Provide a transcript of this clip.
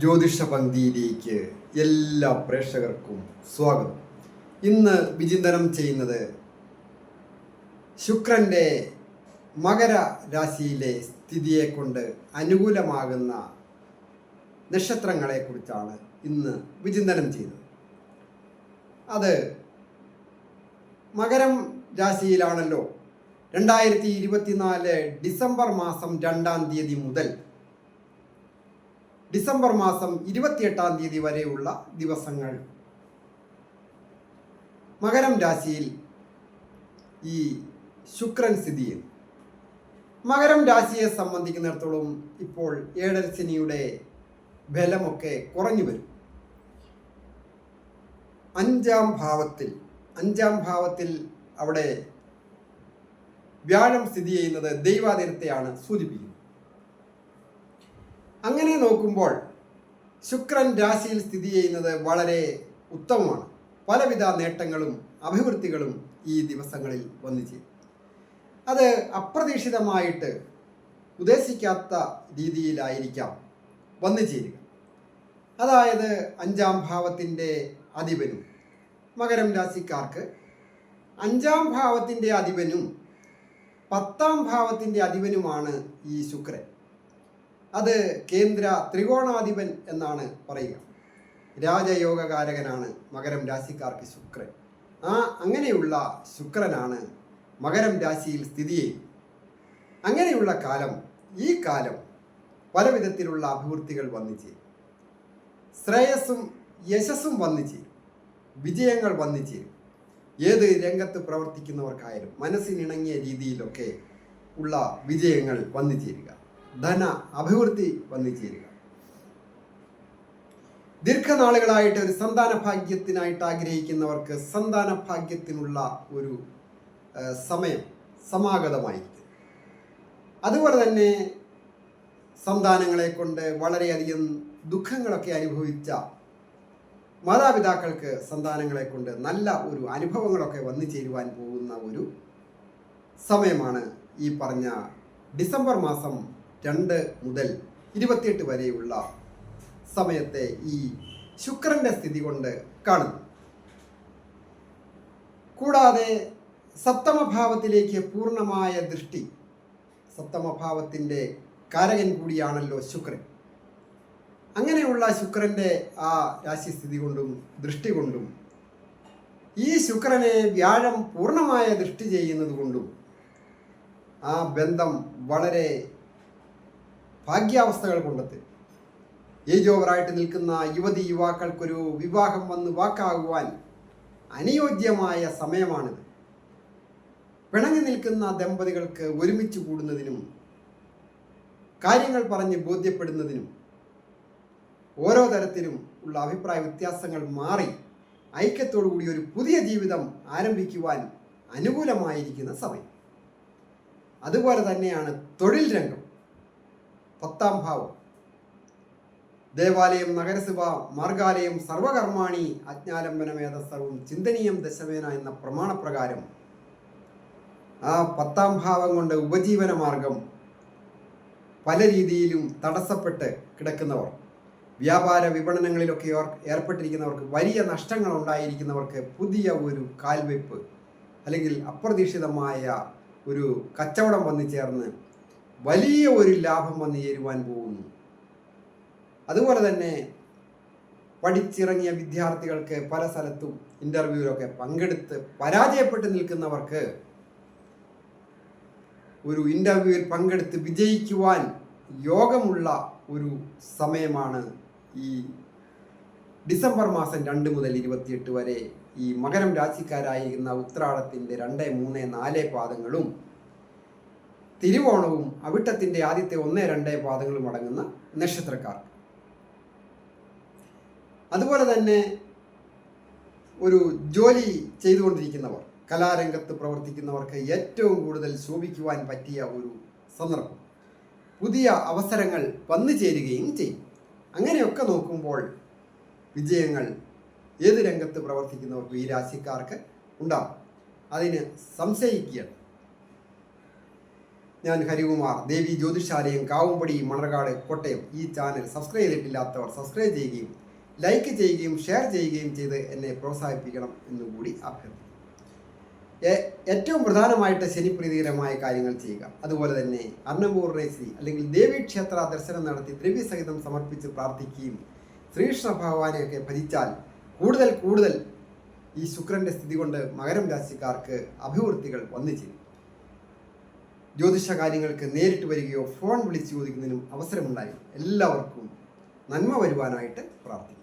ജ്യോതിഷ പന്തിയിലേക്ക് എല്ലാ പ്രേക്ഷകർക്കും സ്വാഗതം. ഇന്ന് വിചിന്തനം ചെയ്യുന്നത് ശുക്രന്റെ മകര രാശിയിലെ സ്ഥിതിയെ കൊണ്ട് അനുകൂലമാകുന്ന നക്ഷത്രങ്ങളെക്കുറിച്ചാണ് ഇന്ന് വിചിന്തനം ചെയ്യുന്നത്. അത് മകരം രാശിയിലാണല്ലോ. രണ്ടായിരത്തി ഇരുപത്തിനാല് ഡിസംബർ മാസം രണ്ടാം തീയതി മുതൽ ഡിസംബർ മാസം ഇരുപത്തിയെട്ടാം തീയതി വരെയുള്ള ദിവസങ്ങൾ. മകരം രാശിയിൽ ഈ ശുക്രൻ സ്ഥിതി മകരം രാശിയെ സംബന്ധിക്കുന്നിടത്തോളം ഇപ്പോൾ ഏഴരശനിയുടെ ബലമൊക്കെ കുറഞ്ഞു വരും. അഞ്ചാം ഭാവത്തിൽ അഞ്ചാം ഭാവത്തിൽ അവിടെ വ്യാഴം സ്ഥിതി ചെയ്യുന്നത് ദൈവാതിരത്തെയാണ് സൂചിപ്പിക്കുന്നത്. അങ്ങനെ നോക്കുമ്പോൾ ശുക്രൻ രാശിയിൽ സ്ഥിതി ചെയ്യുന്നത് വളരെ ഉത്തമമാണ്. പലവിധ നേട്ടങ്ങളും അഭിവൃദ്ധികളും ഈ ദിവസങ്ങളിൽ വന്നു ചേരും അത് അപ്രതീക്ഷിതമായിട്ട് ഉദ്ദേശിക്കാത്ത രീതിയിലായിരിക്കാം വന്നു ചേരുക അതായത് അഞ്ചാം ഭാവത്തിന്റെ അധിപനും മകരം രാശിക്കാർക്ക് അഞ്ചാം ഭാവത്തിന്റെ അധിപനും പത്താം ഭാവത്തിന്റെ അധിപനുമാണ് ഈ ശുക്രൻ. അത് കേന്ദ്ര ത്രികോണാധിപൻ എന്നാണ് പറയുക. രാജയോഗകാരകനാണ് മകരം രാശിക്കാർക്ക് ശുക്രൻ. ആ അങ്ങനെയുള്ള ശുക്രനാണ് മകരം രാശിയിൽ സ്ഥിതി ചെയ്യുന്നത്. അങ്ങനെയുള്ള കാലം ഈ കാലം പല വിധത്തിലുള്ള അഭിവൃദ്ധികൾ വന്നു ചേരും. ശ്രേയസ്സും യശസ്സും വന്നു ചേരും. വിജയങ്ങൾ വന്നു ചേരും. ഏത് രംഗത്ത് പ്രവർത്തിക്കുന്നവർക്കായാലും മനസ്സിനിണങ്ങിയ രീതിയിലൊക്കെ ഉള്ള വിജയങ്ങൾ വന്നു ചേരുക. ധന അഭിവൃദ്ധി വന്നു ചേരുക. ദീർഘനാളുകളായിട്ട് ഒരു സന്താന ഭാഗ്യത്തിനായിട്ട് ആഗ്രഹിക്കുന്നവർക്ക് സന്താന ഭാഗ്യത്തിനുള്ള ഒരു സമയം സമാഗതമായിരിക്കും. അതുപോലെ തന്നെ സന്താനങ്ങളെ കൊണ്ട് വളരെയധികം ദുഃഖങ്ങളൊക്കെ അനുഭവിച്ച മാതാപിതാക്കൾക്ക് സന്താനങ്ങളെ കൊണ്ട് നല്ല ഒരു അനുഭവങ്ങളൊക്കെ വന്നു ചേരുവാൻ പോകുന്ന ഒരു സമയമാണ് ഈ പറഞ്ഞ ഡിസംബർ മാസം രണ്ട് മുതൽ ഇരുപത്തിയെട്ട് വരെയുള്ള സമയത്തെ ഈ ശുക്രന്റെ സ്ഥിതി കൊണ്ട് കാണുന്നു. കൂടാതെ സപ്തമഭാവത്തിലേക്ക് പൂർണമായ ദൃഷ്ടി സപ്തമഭാവത്തിന്റെ കാരകൻ കൂടിയാണല്ലോ ശുക്രൻ. അങ്ങനെയുള്ള ശുക്രന്റെ ആ രാശിസ്ഥിതി കൊണ്ടും ദൃഷ്ടി കൊണ്ടും ഈ ശുക്രനെ വ്യാഴം പൂർണമായ ദൃഷ്ടി ചെയ്യുന്നത് കൊണ്ടും ആ ബന്ധം വളരെ ഭാഗ്യാവസ്ഥകൾ കൊണ്ടെത്തും. ഏജ് ഓവറായിട്ട് നിൽക്കുന്ന യുവതി യുവാക്കൾക്കൊരു വിവാഹം വന്ന് വാക്കാകുവാൻ അനുയോജ്യമായ സമയമാണിത്. പിണങ്ങി നിൽക്കുന്ന ദമ്പതികൾക്ക് ഒരുമിച്ച് കൂടുന്നതിനും കാര്യങ്ങൾ പറഞ്ഞ് ബോധ്യപ്പെടുന്നതിനും ഓരോ തരത്തിലും ഉള്ള അഭിപ്രായ വ്യത്യാസങ്ങൾ മാറി ഐക്യത്തോടു കൂടി ഒരു പുതിയ ജീവിതം ആരംഭിക്കുവാൻ അനുകൂലമായിരിക്കുന്ന സമയം. അതുപോലെ തന്നെയാണ് തൊഴിൽ രംഗം. പത്താം ഭാവം. ദേവാലയം നഗരസഭ മാർഗാലയം സർവകർമാണി അജ്ഞാലംബനമേധ സർവം ചിന്തനീയം ദശമേന എന്ന പ്രമാണപ്രകാരം ആ പത്താം ഭാവം കൊണ്ട് ഉപജീവന മാർഗം പല രീതിയിലും തടസ്സപ്പെട്ട് കിടക്കുന്നവർ വ്യാപാര വിപണനങ്ങളിലൊക്കെ ഏർ- ഏർപ്പെട്ടിരിക്കുന്നവർക്ക് വലിയ നഷ്ടങ്ങൾ ഉണ്ടായിരിക്കുന്നവർക്ക് പുതിയ ഒരു കാൽവെപ്പ് അല്ലെങ്കിൽ അപ്രതീക്ഷിതമായ ഒരു കച്ചവടം വന്നു ചേർന്ന് വലിയ ഒരു ലാഭം വന്നു ചേരുവാൻ പോകുന്നു. അതുപോലെ തന്നെ പഠിച്ചിറങ്ങിയ വിദ്യാർത്ഥികൾക്ക് പല സ്ഥലത്തും ഇന്റർവ്യൂവിലൊക്കെ പങ്കെടുത്ത് പരാജയപ്പെട്ട് നിൽക്കുന്നവർക്ക് ഒരു ഇന്റർവ്യൂവിൽ പങ്കെടുത്ത് വിജയിക്കുവാൻ യോഗമുള്ള ഒരു സമയമാണ് ഈ ഡിസംബർ മാസം രണ്ട് മുതൽ ഇരുപത്തിയെട്ട് വരെ ഈ മകരം രാശിക്കാരായിരുന്ന ഉത്രാടത്തിന്റെ രണ്ട് മൂന്ന് നാല് പാദങ്ങളും തിരുവോണവും അവിട്ടത്തിന്റെ ആദ്യത്തെ ഒന്ന് രണ്ട് പാദങ്ങളും അടങ്ങുന്ന നക്ഷത്രക്കാർ അതുപോലെ തന്നെ ഒരു ജോലി ചെയ്തുകൊണ്ടിരിക്കുന്നവർ കലാരംഗത്ത് പ്രവർത്തിക്കുന്നവർക്ക് ഏറ്റവും കൂടുതൽ ശോഭിക്കുവാൻ പറ്റിയ ഒരു സന്ദർഭം. പുതിയ അവസരങ്ങൾ വന്നു ചേരുകയും ചെയ്യും. അങ്ങനെയൊക്കെ നോക്കുമ്പോൾ വിജയങ്ങൾ ഏത് രംഗത്ത് പ്രവർത്തിക്കുന്നവർക്കും ഈ രാശിക്കാർക്ക് ഉണ്ടാകും അതിന് സംശയിക്കുകയാണ്. ഞാൻ ഹരികുമാർ. ദേവി ജ്യോതിഷാലയം കാവുംപടി മണർകാട് കോട്ടയം. ഈ ചാനൽ സബ്സ്ക്രൈബ് ചെയ്തിട്ടില്ലാത്തവർ സബ്സ്ക്രൈബ് ചെയ്യുകയും ലൈക്ക് ചെയ്യുകയും ഷെയർ ചെയ്യുകയും ചെയ്ത് എന്നെ പ്രോത്സാഹിപ്പിക്കണം എന്നുകൂടി അഭ്യർത്ഥിക്കുന്നു. ഏ- ഏറ്റവും പ്രധാനമായിട്ട് ശനിപ്രീതികരമായ കാര്യങ്ങൾ ചെയ്യുക. അതുപോലെ തന്നെ അന്നപൂർണേശ്വരി അല്ലെങ്കിൽ ദേവി ക്ഷേത്ര ദർശനം നടത്തി ദ്രവ്യസഹിതം സമർപ്പിച്ച് പ്രാർത്ഥിക്കുകയും ശ്രീകൃഷ്ണ ഭഗവാനെയൊക്കെ ഭജിച്ചാൽ കൂടുതൽ കൂടുതൽ ഈ ശുക്രന്റെ സ്ഥിതി കൊണ്ട് മകരം രാശിക്കാർക്ക് അഭിവൃദ്ധികൾ വന്നു ചേരും. ജ്യോതിഷ കാര്യങ്ങൾക്ക് നേരിട്ട് വരികയോ ഫോൺ വിളിച്ച് ചോദിക്കുന്നതിനും അവസരമുണ്ടായി. എല്ലാവർക്കും നന്മ വരുവാനായിട്ട് പ്രാർത്ഥിക്കുന്നു.